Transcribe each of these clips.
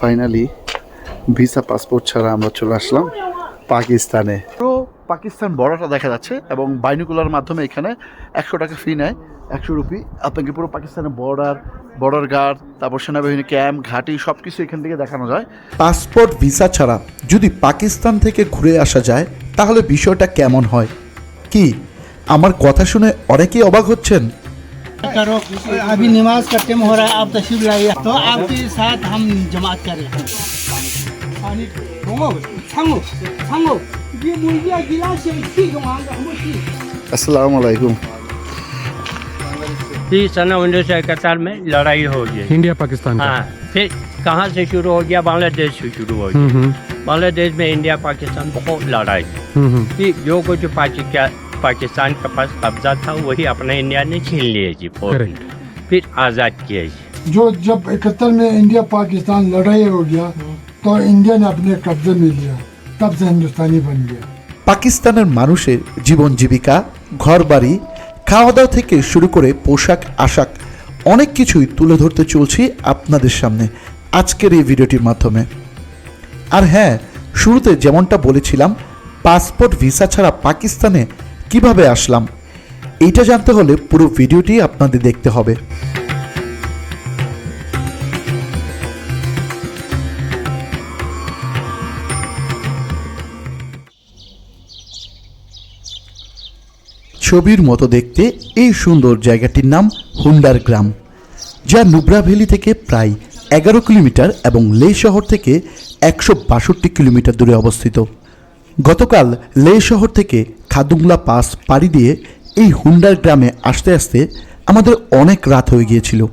Finally visa passport ছাড়া আমরা চলে আসলাম পাকিস্তানে পুরো পাকিস্তান বর্ডারটা দেখা যাচ্ছে এবং বাইনুকুলার মাধ্যমে এখানে একশো টাকা ফি নেয়, একশো রুপি আপনাকে পুরো পাকিস্তানের বর্ডার বর্ডার গার্ড তারপর সেনাবাহিনী ক্যাম্প, ঘাঁটি সব কিছু এখান থেকে দেখানো যায়। পাসপোর্ট ভিসা ছাড়া যদি পাকিস্তান থেকে ঘুরে আসা যায়, তাহলে বিষয়টা কেমন হয়? কি? আমার কথা শুনে অনেকেই অবাক হচ্ছেন। करो। अभी नमाज़ का टाइम हो रहा है आप तशीफ लाइए। तो आपके साथ हम जमात करें पानी छांगो छांगो। तो में लड़ाई हो गई। इंडिया पाकिस्तान हाँ फिर कहाँ से शुरू हो गया? बांग्लादेश से शुरू हो गया। हम्म, हम्म। बांग्लादेश में इंडिया पाकिस्तान बहुत लड़ाई। हम्म, फिर जो कुछ पाकिस्तान पाकिस्तान के पास कब्जा था वही अपना इंडिया ने छीन लिए जी फौज ने। Correct. फिर आज़ाद किया जी जो जब इकहत्तर में इंडिया पाकिस्तान लड़ाई हो गया तो इंडिया ने अपने कब्जे में लिया तब से हिंदुस्तानी बन गया পাকিস্তানের মানুষের জীবন জীবিকা ঘরবাড়ি খাওয়া দাওয়া থেকে শুরু করে পোশাক আশাক অনেক কিছুই তুলে ধরতে চলছি আপনাদের সামনে আজকের এই ভিডিওটির মাধ্যমে আর হ্যাঁ শুরুতে যেমনটা বলেছিলাম পাসপোর্ট ভিসা ছাড়া পাকিস্তানে কীভাবে আসলাম? এইটা জানতে হলে পুরো ভিডিওটি আপনাদের দেখতে হবে। ছবির মতো দেখতে এই সুন্দর জায়গাটির নাম হুন্ডার গ্রাম, যা নুব্রা ভ্যালি থেকে প্রায় এগারো কিলোমিটার এবং লে শহর থেকে একশো বাষট্টি কিলোমিটার দূরে অবস্থিত। গতকাল লে শহর থেকে খাদুংলা পাস পাড়ি দিয়ে এই হুন্ডার গ্রামে আসতে আসতে আমাদের অনেক রাত হয়ে গিয়েছিল।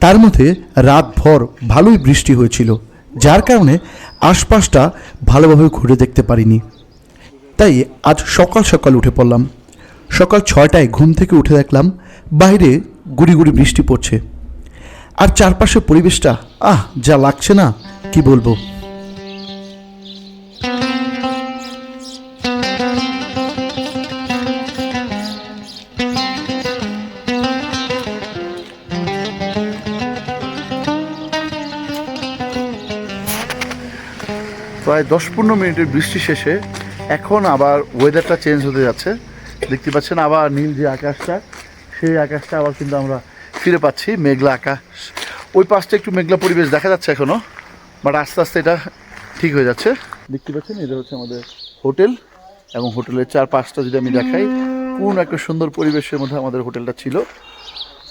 তার মধ্যে রাতভর ভালোই বৃষ্টি হয়েছিল, যার কারণে আশপাশটা ভালোভাবে ঘুরে দেখতে পারিনি। তাই আজ সকাল সকাল উঠে পড়লাম। সকাল ছয়টায় ঘুম থেকে উঠে দেখলাম বাইরে গুড়ি গুড়ি বৃষ্টি পড়ছে। আর চারপাশের পরিবেশটা, আহ, যা লাগছে না, কি বলব? প্রায় দশ পনেরো মিনিটের বৃষ্টি শেষে এখন আবার ওয়েদারটা চেঞ্জ হতে যাচ্ছে। দেখতে পাচ্ছেন আবার নীল যে আকাশটা, সেই আকাশটা আবার কিন্তু আমরা ফিরে পাচ্ছি, মেঘলা আকাশ। ওই পাশটা একটু মেঘলা পরিবেশ দেখা যাচ্ছে এখনও বাট আস্তে আস্তে এটা ঠিক হয়ে যাচ্ছে। দেখতে পাচ্ছেন, এটা হচ্ছে আমাদের হোটেল এবং হোটেলের চার পাঁচটা যদি আমি দেখাই পূর্ণ একটা সুন্দর পরিবেশের মধ্যে আমাদের হোটেলটা ছিল।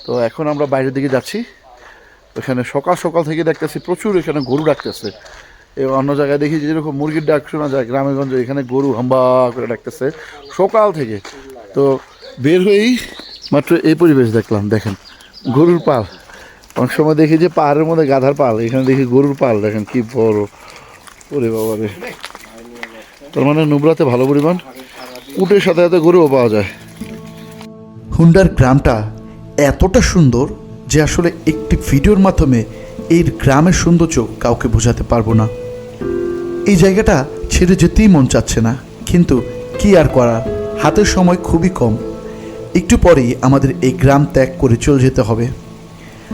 তো এখন আমরা বাইরের দিকে যাচ্ছি। এখানে সকাল সকাল থেকে দেখতেছি, প্রচুর এখানে গরু এবং অন্য জায়গায় দেখি যেরকম মুরগির ডাক শোনা যায় গ্রামেগঞ্জে, এখানে গরু হাম্বা করে ডাকতেছে। সকাল থেকে। তো বের হয়েই মাত্র এই পরিবেশ দেখলাম, দেখেন, গরুর পাল। অনেক সময় দেখি যে পাহাড়ের মধ্যে গাধার পাল, এখানে দেখি গরুর পাল, দেখেন কি বড়। ওরে বাবা রে। তার মানে নুবরাতে ভালো পরিমাণ উটের সাথে সাথে গরুও পাওয়া যায়। হুন্ডার গ্রামটা এতটা সুন্দর যে আসলে একটি ভিডিওর মাধ্যমে এর গ্রামের সৌন্দর্য কাউকে বোঝাতে পারব না। এই জায়গাটা ছেড়ে যেতেই মন চাচ্ছে না। কিন্তু কি আর করার? হাতের সময় খুবই কম। একটু পরেই আমাদের এই গ্রাম ত্যাগ করে চলে যেতে হবে।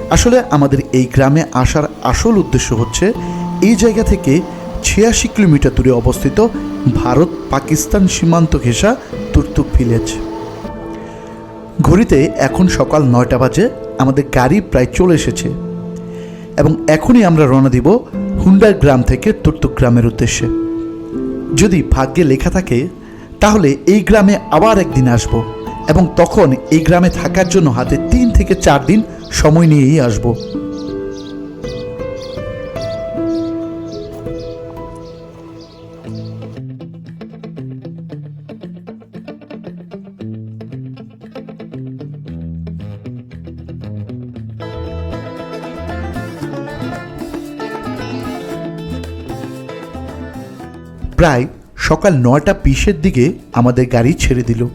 আসলে আমাদের এই গ্রামে আসার আসল উদ্দেশ্য হচ্ছে এই জায়গা থেকে ছিয়াশি কিলোমিটার দূরে অবস্থিত ভারত পাকিস্তান সীমান্ত ঘেঁষা তুর্তুক ভিলেজ। ঘড়িতে এখন সকাল নয়টা বাজে, আমাদের গাড়ি প্রায় চলে এসেছে। এবং এখনই আমরা রওনা দিব হুন্ডার গ্রাম থেকে তুর্তুক গ্রামের উদ্দেশ্যে। যদি ভাগ্যে লেখা থাকে, তাহলে এই গ্রামে আবার একদিন আসব এবং তখন এই গ্রামে থাকার জন্য হাতে তিন থেকে চার দিন সময় নিয়েই আসব। প্রায় সকাল নয়টা বিশের দিকে আমাদের গাড়ি ছেড়ে দিল।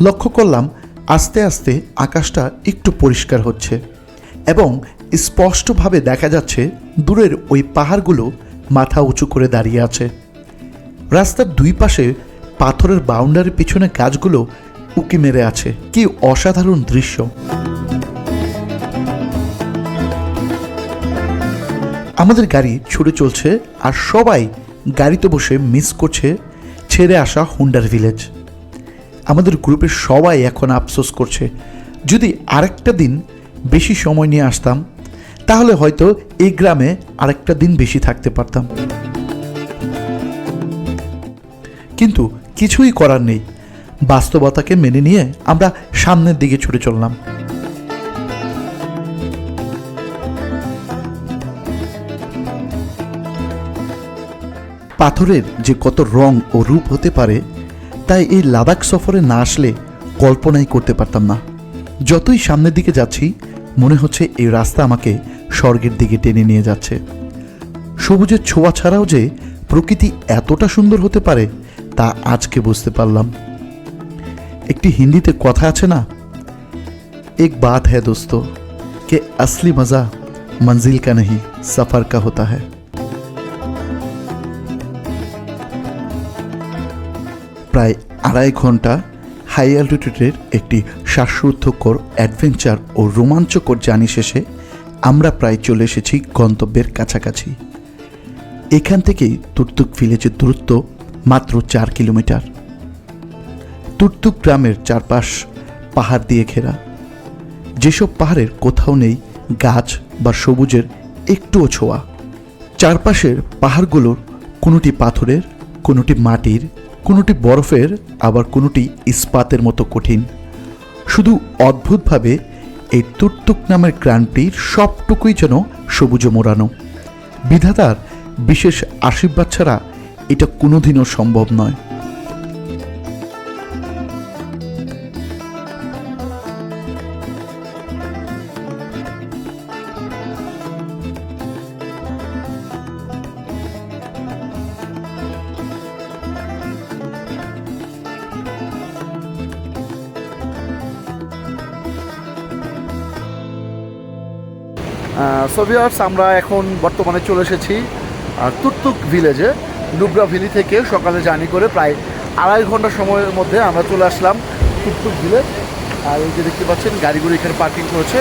লক্ষ্য করলাম আস্তে আস্তে আকাশটা একটু পরিষ্কার হচ্ছে এবং স্পষ্টভাবে দেখা যাচ্ছে দূরের ওই পাহাড়গুলো মাথা উঁচু করে দাঁড়িয়ে আছে। রাস্তার দুই পাশে পাথরের বাউন্ডারির পিছনে গাছগুলো উকি মেরে আছে। কি অসাধারণ দৃশ্য। আমাদের গাড়ি ছুটে চলছে আর সবাই গাড়িতে বসে মিস করছে ছেড়ে আসা হুন্ডার ভিলেজ আমাদের গ্রুপের সবাই এখন আফসোস করছে। যদি আরেকটা দিন বেশি সময় নিয়ে আসতাম, তাহলে হয়তো এই গ্রামে আরেকটা দিন বেশি থাকতে পারতাম। কিন্তু কিছুই করার নেই। বাস্তবতাকে মেনে নিয়ে আমরা সামনের দিকে ছুটে চললাম। পাথরের যে কত রং ও রূপ হতে পারে তাই এই লাদাখ সফরে না আসলে কল্পনাই করতে পারতাম না যতই সামনের দিকে যাচ্ছি মনে হচ্ছে এই রাস্তা আমাকে স্বর্গের দিকে টেনে নিয়ে যাচ্ছে সবুজের ছোঁয়া ছাড়াও যে প্রকৃতি এতটা সুন্দর হতে পারে তা আজকে বুঝতে পারলাম একটি হিন্দিতে কথা আছে না एक बात है दोस्तों कि असली मज़ा मंजिल का नहीं सफ़र का होता है প্রায় আড়াই ঘণ্টা হাই অ্যালটিটিউডের একটি শ্বাসরুদ্ধকর অ্যাডভেঞ্চার ও রোমাঞ্চকর জার্নি শেষে আমরা প্রায় চলে এসেছি গন্তব্যের কাছাকাছি। এখান থেকেই তুর্তুক ভিলেজের দূরত্ব মাত্র চার কিলোমিটার। তুর্তুক গ্রামের চারপাশ পাহাড় দিয়ে ঘেরা। যেসব পাহাড়ের কোথাও নেই গাছ বা সবুজের একটুও ছোঁয়া। চারপাশের পাহাড়গুলোর কোনোটি পাথরের, কোনোটি মাটির কোনোটি বরফের, আবার কোনোটি ইস্পাতের মতো কঠিন। শুধু অদ্ভুতভাবে এই তুর্তুক নামের ক্রান্তির সবটুকুই যেন সবুজ মোড়ানো। বিধাতার বিশেষ আশীর্বাদ ছাড়া এটা কোনোদিনও সম্ভব নয়। সোভিয়ার্স আমরা এখন বর্তমানে চলে এসেছি আহ, তুর্তুক ভিলেজে নুব্রা ভ্যালি থেকে সকালে জার্নি করে প্রায় আড়াই ঘণ্টা সময়ের মধ্যে আমরা চলে আসলাম তুর্তুক ভিলেজ আর এই যে দেখতে পাচ্ছেন গাড়িগুলো এখানে পার্কিং করেছে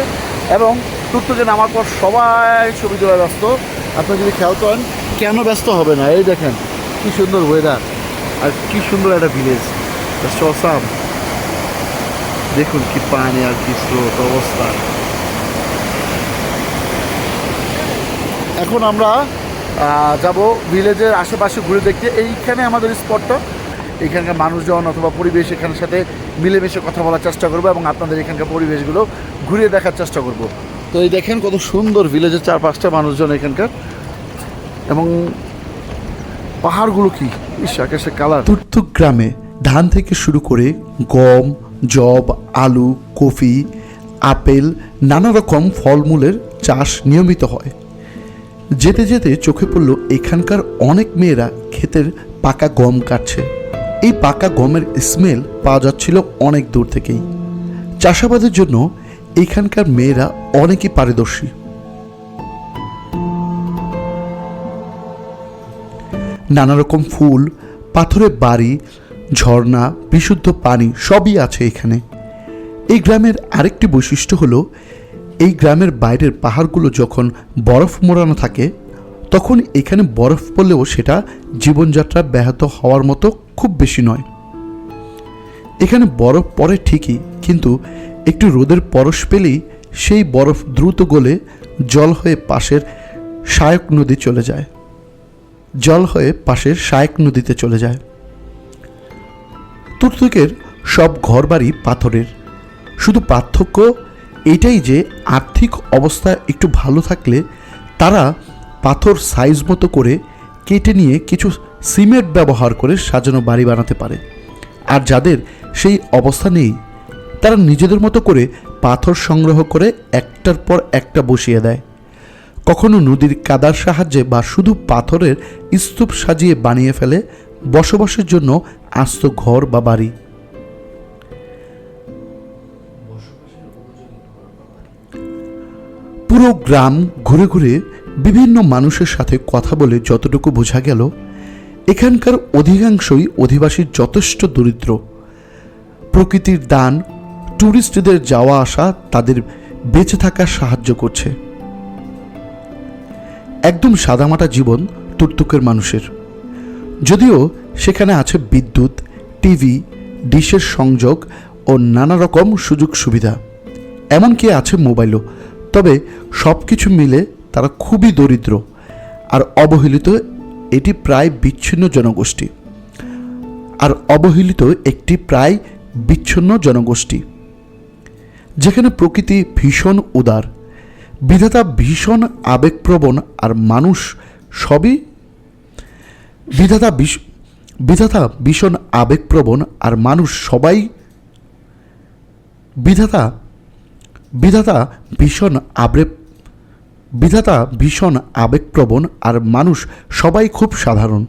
এবং তুর্তুকে নামার পর সবাই ছবি তোলা ব্যস্ত। আপনারা যদি খেয়াল করেন কেন ব্যস্ত হবে না? এই দেখেন কি সুন্দর ওয়েদার আর কি সুন্দর একটা ভিলেজ অসাম দেখুন কি পানি আর কি স্রোত অবস্থা। এখন আমরা যাব ভিলেজের আশেপাশে ঘুরে দেখতে। এইখানে আমাদের স্পটটা এখানকার মানুষজন অথবা পরিবেশ এখানের সাথে মিলেমিশে কথা বলার চেষ্টা করব এবং আপনাদের এখানকার পরিবেশগুলো ঘুরিয়ে দেখার চেষ্টা করব। তো এই দেখেন কত সুন্দর ভিলেজের চার পাঁচটা মানুষজন এখানকার। এবং পাহাড়গুলো কি? ইস আকাশের কালার। তুর্তুক গ্রামে ধান থেকে শুরু করে গম জব আলু কফি আপেল নানা রকম ফলমূলের চাষ নিয়মিত হয়। যেতে যেতে চোখে পড়ল এখানকার অনেক মেয়েরা ক্ষেতের পাকা গম কাটছে। এই পাকা গমের স্মেল পাওয়া যাচ্ছিল অনেক দূর থেকেই। চাষাবাদের জন্য এখানকার মেয়েরা অনেকই পারদর্শী। নানা রকম ফুল, পাথরের বাড়ি, ঝর্ণা, বিশুদ্ধ পানি সবই আছে এখানে। এই গ্রামের আরেকটি বৈশিষ্ট্য হলো এই গ্রামের বাইরের পাহাড়গুলো যখন বরফ মোড়ানো থাকে, তখন এখানে বরফ পড়লেও সেটা জীবনযাত্রা ব্যাহত হওয়ার মতো খুব বেশি নয়। এখানে বরফ পড়ে ঠিকই, কিন্তু একটু রোদের পরশ পেলেই সেই বরফ দ্রুত গলে জল হয়ে পাশের শায়ক নদী চলে যায়। জল হয়ে পাশের শায়ক নদীতে চলে যায়। তুর্তুকের সব ঘরবাড়ি পাথরের। শুধু পার্থক্য এটাই যে আর্থিক অবস্থা একটু ভালো থাকলে তারা পাথর সাইজ মতো করে কেটে নিয়ে কিছু সিমেন্ট ব্যবহার করে সাজানো বাড়ি বানাতে পারে। আর যাদের সেই অবস্থা নেই, তারা নিজেদের মতো করে পাথর সংগ্রহ করে একটার পর একটা বসিয়ে দেয়। কখনো নদীর কাদার সাহায্যে বা শুধু পাথরের স্তূপ সাজিয়ে বানিয়ে ফেলে বসবাসের জন্য আস্ত ঘর বা বাড়ি। পুরো গ্রাম ঘুরে ঘুরে বিভিন্ন মানুষের সাথে কথা বলে যতটুকু বোঝা গেল, এখানকার অধিকাংশই অধিবাসীর যথেষ্ট দরিদ্র। প্রকৃতির দান ট্যুরিস্টদের যাওয়া আসা তাদের বেঁচে থাকার সাহায্য করছে। একদম সাদামাটা জীবন তুর্তুকের মানুষের। যদিও সেখানে আছে বিদ্যুৎ, টিভি, ডিশের সংযোগ ও নানা রকম সুযোগ সুবিধা এমনকি আছে মোবাইলও। তবে সব কিছু মিলে তারা খুবই দরিদ্র আর অবহেলিত এটি প্রায় বিচ্ছিন্ন জনগোষ্ঠী। আর অবহেলিত একটি প্রায় বিচ্ছিন্ন জনগোষ্ঠী। যেখানে প্রকৃতি ভীষণ উদার, বিধাতা ভীষণ আবেগপ্রবণ আর মানুষ সবই বিধাতা বিধাতা ভীষণ আবেগপ্রবণ আর মানুষ সবাই বিধাতা বিধাতা ভীষণ আবেগ বিধাতা ভীষণ আবেগপ্রবণ আর মানুষ সবাই খুব সাধারণ।